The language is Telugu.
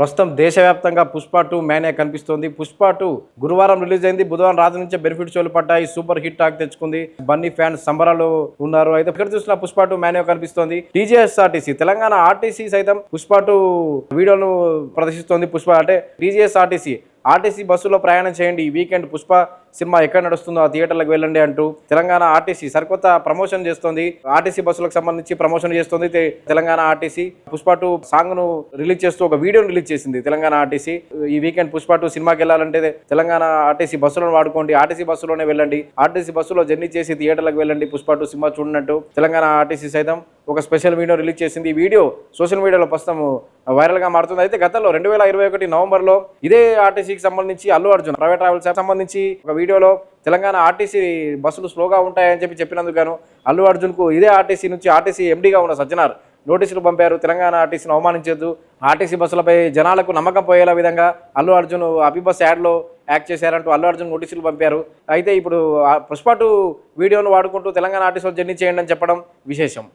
ప్రస్తుతం దేశవ్యాప్తంగా పుష్ప టూ మేనే కనిపిస్తోంది. పుష్ప టూ గురువారం రిలీజ్ అయింది. బుధవారం రాత్రి నుంచే బెనిఫిట్ షోలు పడ్డాయి. సూపర్ హిట్ టాక్ తెచ్చుకుంది. బన్నీ ఫ్యాన్స్ సంబరాలు ఉన్నారు. అయితే ఇక్కడ చూసిన పుష్ప టూ మేనే కనిపిస్తోంది. టీజీఎస్ఆర్టీసీ తెలంగాణ ఆర్టీసీ సైతం పుష్ప టూ వీడియోను ప్రదర్శిస్తోంది. పుష్ప అంటే టీజీఎస్ఆర్టీసీ ఆర్టీసీ బస్సులో ప్రయాణం చేయండి. ఈ వీకెండ్ పుష్ప సినిమా ఎక్కడ నడుస్తుందో ఆ థియేటర్లకు వెళ్ళండి అంటూ తెలంగాణ ఆర్టీసీ సరికొత్త ప్రమోషన్ చేస్తోంది. ఆర్టీసీ బస్సులకు సంబంధించి ప్రమోషన్ చేస్తుంది. తెలంగాణ ఆర్టీసీ పుష్ప టూ సాంగ్ను రిలీజ్ చేస్తూ ఒక వీడియోను రిలీజ్ చేసింది తెలంగాణ ఆర్టీసీ. ఈ వీకెండ్ పుష్ప టూ సినిమాకి వెళ్ళాలంటే తెలంగాణ ఆర్టీసీ బస్సులను వాడుకోండి. ఆర్టీసీ బస్సులోనే వెళ్ళండి. ఆర్టీసీ బస్సులో జర్నీ చేసి థియేటర్లకు వెళ్ళండి. పుష్ప టూ సినిమా చూడనట్టు తెలంగాణ ఆర్టీసీ సైతం ఒక స్పెషల్ వీడియో రిలీజ్ చేసింది. ఈ వీడియో సోషల్ మీడియాలో ప్రస్తుతం వైరల్గా మారుతుంది. అయితే గతంలో రెండు వేల ఇరవై ఒకటి నవంబర్లో ఇదే ఆర్టీసీకి సంబంధించి అల్లు అర్జున్ ప్రైవేట్ ట్రావెల్స్ సంబంధించి ఒక వీడియోలో తెలంగాణ ఆర్టీసీ బస్సులు స్లోగా ఉంటాయని చెప్పి చెప్పినందుకు గాను అల్లు అర్జున్కు ఇదే ఆర్టీసీ నుంచి ఆర్టీసీ ఎండీగా ఉన్న సజ్జనార్ నోటీసులు పంపారు. తెలంగాణ ఆర్టీసీని అవమానించద్దు. ఆర్టీసీ బస్సులపై జనాలకు నమ్మకం పోయేలా విధంగా అల్లు అర్జున్ అభిబస్ యాడ్లో యాక్ట్ చేశారంటూ అల్లు అర్జున్ నోటీసులు పంపారు. అయితే ఇప్పుడు పుష్పాటు పుష్ప టూ వీడియోను వాడుకుంటూ తెలంగాణ ఆర్టీసీలో జర్నీ చేయండి అని చెప్పడం విశేషం.